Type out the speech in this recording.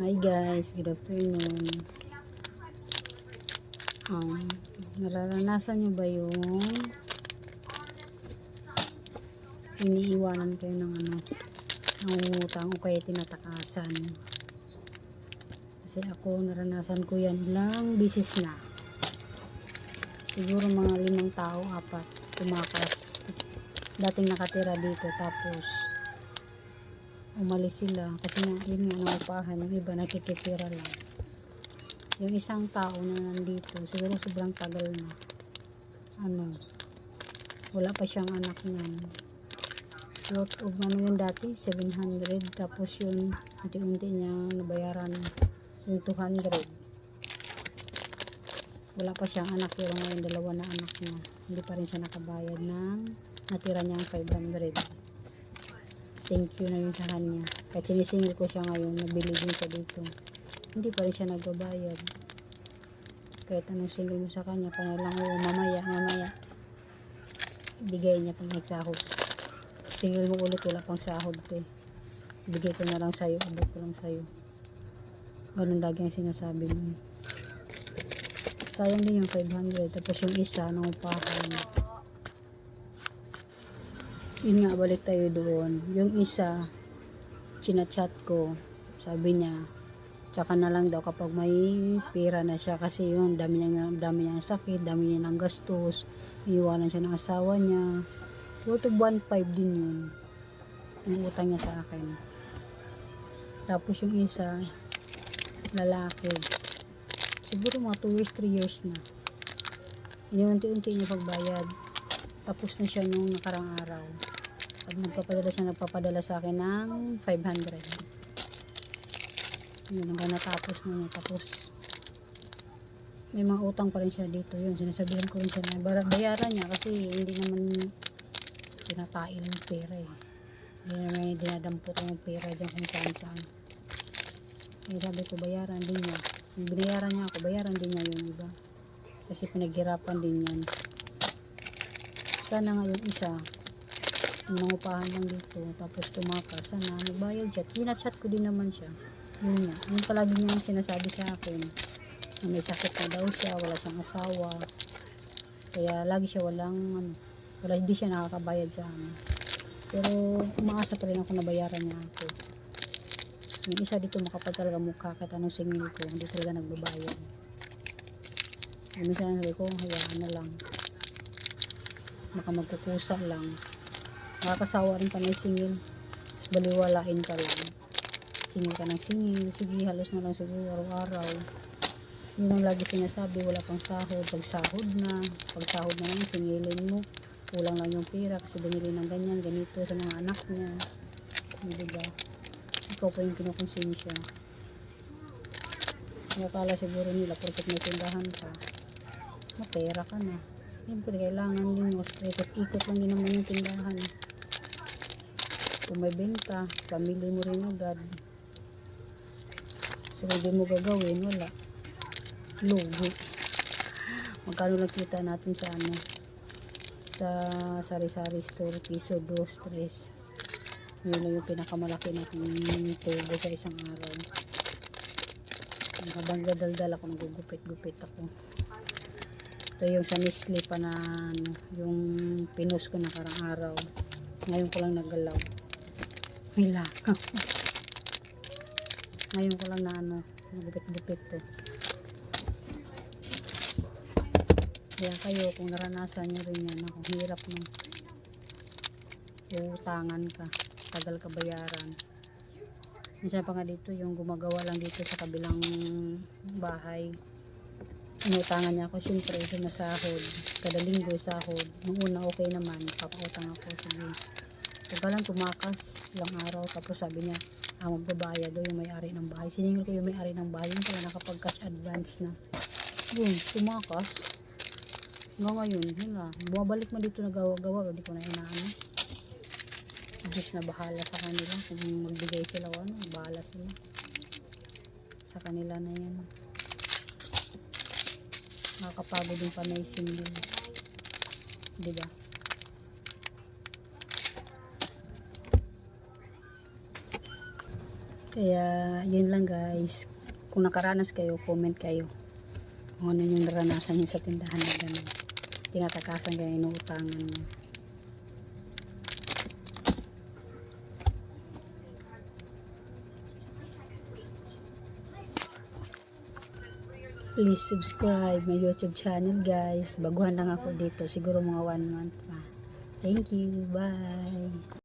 Hi guys, good afternoon. Um, nararanasan nyo ba yung iniiwanan kayo ng ano, nangungutang o kaya tinatakasan? Kasi ako, naranasan ko yan ilang bisis na. Siguro mga limang tao, apat, tumakas. Dating nakatira dito, tapos umalis sila. Kasi nga yun nga naupahan. Yung iba nakikitira lang. Yung isang tao na nandito siguro sobrang tagal na. Ano wala pa siyang anak niyan lot of ano yun dati? 700 tapos yun unti-unti niya nabayaran yung 200 wala pa siyang anak. Pero ngayon dalawa na anak niya. Hindi pa rin siya nakabayad ng natira niyang 500 thank you na yun sa kanya. Kahit sinisingil ko siya ngayon, nabili din siya dito. Hindi pa rin siya nagbabayad. Kahit anong single mo sa kanya, panalang oo, mamaya, mamaya. Bigay niya pag nagsahod. Single mo ulit, wala pang sahod ko eh. Bigay ko na lang sa'yo, abot ko lang sa'yo. Ganun lagi ang sinasabi mo. Sayang din yung 500. Tapos yung isa, nangupahan yun nga balik tayo doon. Yung isa chinachat ko. Sabi niya tsaka na lang daw kapag may pera na siya. Kasi yun dami niya dami niya sakit dami niya ng gastos. Iniwanan siya ng asawa niya. Worth of 1.5 din yun. Yung utang niya sa akin. Tapos yung isa lalaki. Siguro mga 2 years 3 years na. Iniunti-unti niya pagbayad tapos na siya nung nakarang araw. At nagpapadala siya nagpapadala sa akin ng 500 yun hanggang natapos na niya. Tapos may mga utang pa rin siya dito. Yun sinasabihan ko rin siya na bayaran niya kasi hindi naman tinatail yung pera eh. Hindi naman dinadampot yung pera dyan kung saan saan. Eh sabi ko bayaran din niya. Binayaran niya ako bayaran din niya yung iba. Kasi pinaghirapan din yan sana nga yung isa nangupahan lang dito tapos tumakas. Sana magbayad siya. Tinachat ko din naman siya. Yun nga. Yung palagi niya sinasabi sa akin. Na may sakit na daw siya wala siyang asawa. Kaya lagi siya walang ano, wala hindi siya nakakabayad sa amin. Pero umaasa pa rin ako na bayaran niya ako. Yung isa dito makapal talaga mukha. Kahit anong singil ko hindi talaga nagbabayad. Minsan sabi ko hayaan na lang baka magkukusa lang. Nakakasawa rin panay singil. Baliwalain ka lang. Singil ka ng singil. Sige halos na lang siguro araw-araw. Yun ang lagi sinasabi wala pang sahod. Pag sahod na pag sahod na lang singilin mo. Kulang lang yung pera kasi bumili ng ganyan ganito sa mga anak niya. Hindi ba? Ikaw pa yung kinukonsensya. Nakakala siguro nila porket may tindahan ka mapera ka na Siyempre, kailangan din mo. Ikot-ikot lang din naman yung tindahan. Kung may benta, pamili mo rin agad. So, hindi mo gagawin, wala. Lugi. Magkano lang kita natin sa ano? Sa sari-sari store, piso, dos, tres. Yun lang yung pinakamalaki natin tubo sa isang araw. Habang gadal-dal ako, nagugupit-gupit ako ito yung sa Nestle pa na ano, yung pinus ko nakarang araw. Ngayon ko lang naggalaw may lakaw. Ngayon ko lang na ano nagupit-gupit to. Kaya kayo kung naranasan nyo rin yan ako hirap no uutangan ka. Tagal ka bayaran. Minsan pa nga dito yung gumagawa lang dito sa kabilang bahay inutangan niya ako syempre ito na sahod kada linggo sahod nung una okay naman. Papautang ako sige. Diba lang tumakas. Ilang araw. Tapos sabi niya ah magbabayad daw yung may-ari ng bahay. Siningil ko yung may-ari ng bahay. Yung pala nakapag cash advance na. Boom tumakas. Hanggang ngayon yun na. Bumabalik man dito na gawa-gawa hindi ko na inaano. Diyos na bahala sa kanila kung magbigay sila o ano. Bahala sila. Sa kanila na yan nakakapagod yung panay single diba Kaya, yun lang guys. Kung nakaranas kayo, comment kayo. Kung ano yung naranasan nyo sa tindahan na gano'n. Tinatakasan kayo, inuutangan nyo. Please subscribe my YouTube channel guys. Baguhan lang ako dito. Siguro mga one month pa. Thank you. Bye.